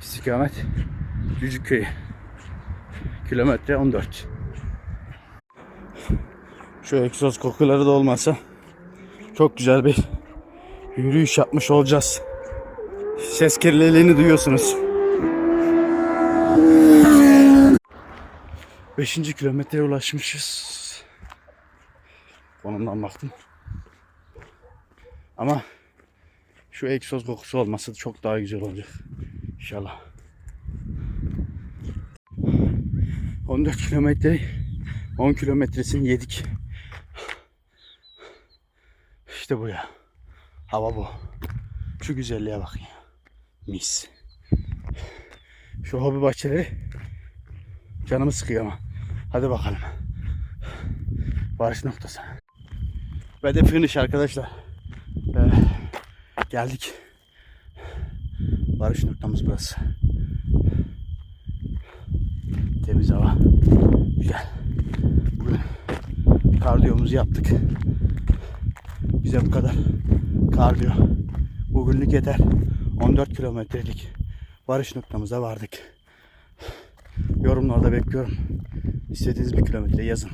İstikamet Cücükköy. Kilometre 14. Şu egzoz kokuları da olmasa çok güzel bir yürüyüş yapmış olacağız. Ses kirliliğini duyuyorsunuz. 5. kilometreye ulaşmışız. Konumdan baktım. Ama şu egzoz kokusu olması çok daha güzel olacak. İnşallah. 14 kilometre 10 kilometresini yedik. İşte bu ya. Hava bu. Şu güzelliğe bak ya. Mis. Şu hobi bahçeleri canımı sıkıyor ama. Hadi bakalım. Varış noktası. Ve de finish arkadaşlar. Ee, geldik. Varış noktamız burası. Temiz hava. Güzel. Bugün kardiyomuzu yaptık. Bize bu kadar kardiyo. Bugünlük yeter. 14 kilometrelik varış noktamıza vardık. Yorumlarda bekliyorum. İstediğiniz bir kilometre yazın.